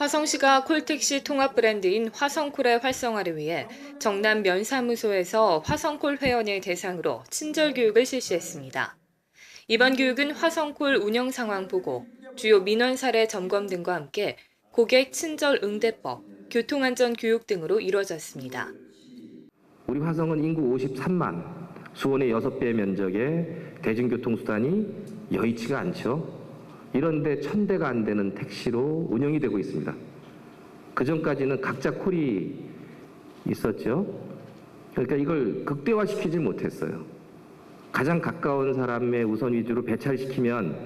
화성시가 콜택시 통합 브랜드인 화성콜의 활성화를 위해 정남 면사무소에서 화성콜 회원을 대상으로 친절 교육을 실시했습니다. 이번 교육은 화성콜 운영 상황 보고, 주요 민원 사례 점검 등과 함께 고객 친절 응대법, 교통안전 교육 등으로 이루어졌습니다. 우리 화성은 인구 53만, 수원의 6배 면적에 대중교통수단이 여의치가 않죠. 이런데 천 대가 안 되는 택시로 운영이 되고 있습니다. 그 전까지는 각자 콜이 있었죠. 그러니까 이걸 극대화시키지 못했어요. 가장 가까운 사람의 우선 위주로 배차시키면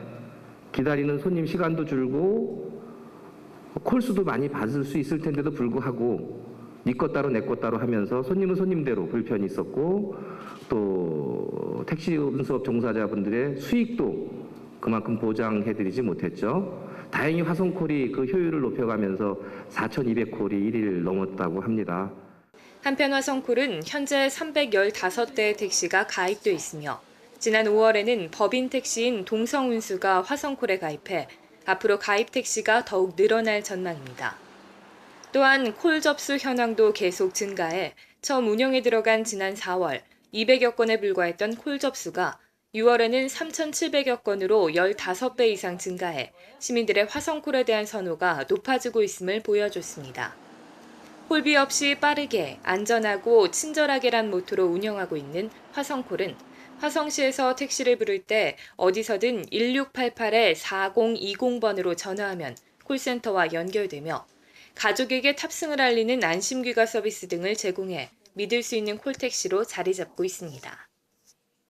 기다리는 손님 시간도 줄고 콜수도 많이 받을 수 있을 텐데도 불구하고 니것 따로 내 것 따로 하면서 손님은 손님대로 불편이 있었고 또 택시 운수업 종사자분들의 수익도 그만큼 보장해드리지 못했죠. 다행히 화성콜이 그 효율을 높여가면서 4,200콜이 1일 넘었다고 합니다. 한편 화성콜은 현재 315대의 택시가 가입돼 있으며 지난 5월에는 법인 택시인 동성운수가 화성콜에 가입해 앞으로 가입 택시가 더욱 늘어날 전망입니다. 또한 콜 접수 현황도 계속 증가해 처음 운영에 들어간 지난 4월 200여 건에 불과했던 콜 접수가 6월에는 3,700여 건으로 15배 이상 증가해 시민들의 화성콜에 대한 선호가 높아지고 있음을 보여줬습니다. 홀비 없이 빠르게, 안전하고 친절하게란 모토로 운영하고 있는 화성콜은 화성시에서 택시를 부를 때 어디서든 1688-4020번으로 전화하면 콜센터와 연결되며 가족에게 탑승을 알리는 안심귀가 서비스 등을 제공해 믿을 수 있는 콜택시로 자리 잡고 있습니다.